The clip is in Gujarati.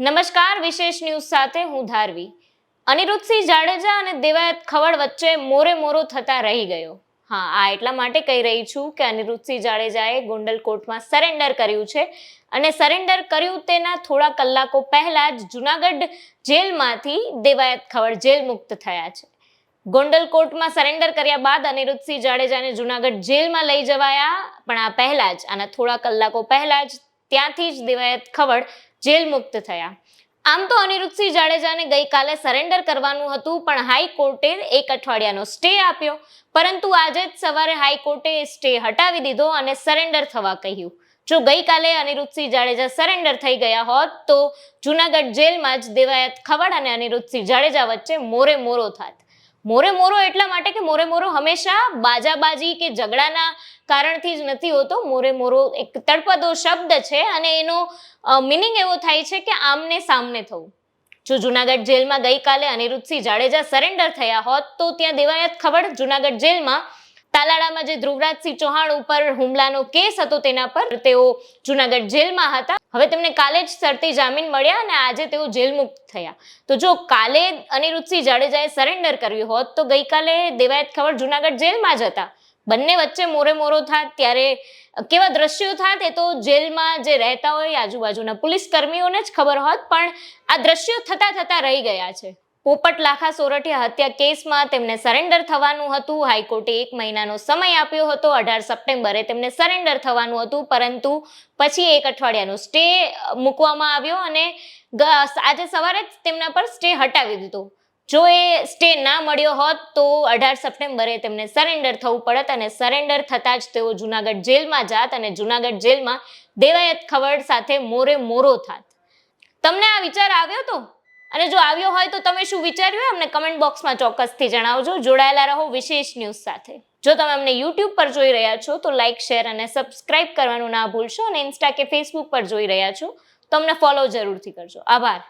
નમસ્કાર, વિશેષ ન્યૂઝ સાથે હું ધારવી. અનિરુદ્ધસિંહ જાડેજા અને દેવાયત ખવડ વચ્ચે મોરે મોરો થતા રહી ગયો. હા, આ એટલા માટે કહી રહી છું કે અનિરુદ્ધસિંહ જાડેજાએ ગોંડલ કોર્ટમાં સરેન્ડર કર્યું છે અને સરેન્ડર કર્યું તેના થોડા કલાકો પહેલા જ જુનાગઢ જેલમાંથી દેવાયત ખવડ જેલ મુક્ત થયા છે. ગોંડલ કોર્ટમાં સરેન્ડર કર્યા બાદ અનિરુદ્ધસિંહ જાડેજાને જુનાગઢ જેલમાં લઈ જવાયા, પણ આ પહેલા જ, આના થોડા કલાકો પહેલા જ ત્યાંથી જ દિવાયત ખવડ જેલ મુક્ત થયા. આમ તો અનિરુદ્ધસિંહ જાડેજાને ગઈકાલે સરેન્ડર કરવાનું હતું, પણ હાઈકોર્ટે એક અઠવાડિયાનો સ્ટે આપ્યો. પરંતુ આજે જ સવારે હાઈકોર્ટે સ્ટે હટાવી દીધો અને સરેન્ડર થવા કહ્યું. જો ગઈકાલે અનિરુદ્ધસિંહ જાડેજા સરેન્ડર થઈ ગયા હોત, તો જુનાગઢ જેલમાં જ દેવાયત ખવડ અને અનિરુદ્ધસિંહ જાડેજા વચ્ચે મોરે મોરો થાત. મોરે મોરો એટલા માટે કે મોરે મોરો હંમેશા બાજાબાજી કે ઝઘડાના કારણથી જ નથી હોતો. મોરે મોરો એક તળપદો શબ્દ છે અને એનો મિનિંગ એવો થાય છે કે આમને સામને થવું. જો જુનાગઢ જેલમાં ગઈકાલે અનિરુદ્ધસિંહ જાડેજા સરેન્ડર થયા હોત, તો ત્યાં દેવાયત ખબર જુનાગઢ જેલમાં તાલાળામાં જે ધ્રુવરાજસિંહ ચૌહાણ ઉપર હુમલાનો કેસ હતો તેના પર તેઓ જુનાગઢ જેલમાં હતા. હવે તેમને કાલે જ શરતી જામીન મળ્યા અને આજે તેઓ જેલ મુક્ત થયા. તો જો કાલે અનિરુદ્ધસિંહ જાડેજાએ સરેન્ડર કર્યું હોત, તો ગઈકાલે દેવાયત ખબર જુનાગઢ જેલમાં જ હતા. બંને વચ્ચે મોરે મોરો થાત, ત્યારે કેવા દ્રશ્યો થાત, એ તો જેલમાં જે રહેતા હોય આજુબાજુના પોલીસ કર્મીઓને જ ખબર હોત, પણ આ દ્રશ્યો થતા થતા રહી ગયા છે. પોપટ લાખા સોરઠિયા હત્યા કેસમાં તેમને સરેન્ડર થવાનું હતું. હાઈકોર્ટે એક મહિનાનો સમય આપ્યો હતો. અઢાર સપ્ટેમ્બરે તેમને સરેન્ડર થવાનું હતું. પરંતુ પછી એક અઠવાડિયાનો સ્ટે મૂકવામાં આવ્યો અને આજે સવારે જ તેમના પર સ્ટે હટાવી દીધો. જો એ સ્ટે ના મળ્યો હોત તો અઢાર સપ્ટેમ્બરે તેમને સરેન્ડર થવું પડત અને સરેન્ડર થતાં જ તેઓ જુનાગઢ જેલમાં જાત અને જુનાગઢ જેલમાં દેવાયત ખવડ સાથે મોરે મોરો થાત. તમને આ વિચાર આવ્યો તો? અને જો આવ્યો હોય તો તમે શું વિચાર્યું અમને કમેન્ટ બોક્સમાં ચોક્કસથી જણાવજો. જોડાયેલા રહો વિશેષ ન્યૂઝ સાથે. જો તમે અમને યુટ્યુબ પર જોઈ રહ્યા છો તો લાઇક શેર અને સબસ્ક્રાઇબ કરવાનું ના ભૂલશો અને ઇન્સ્ટા કે ફેસબુક પર જોઈ રહ્યા છો તો અમને ફોલો જરૂરથી કરજો. આભાર.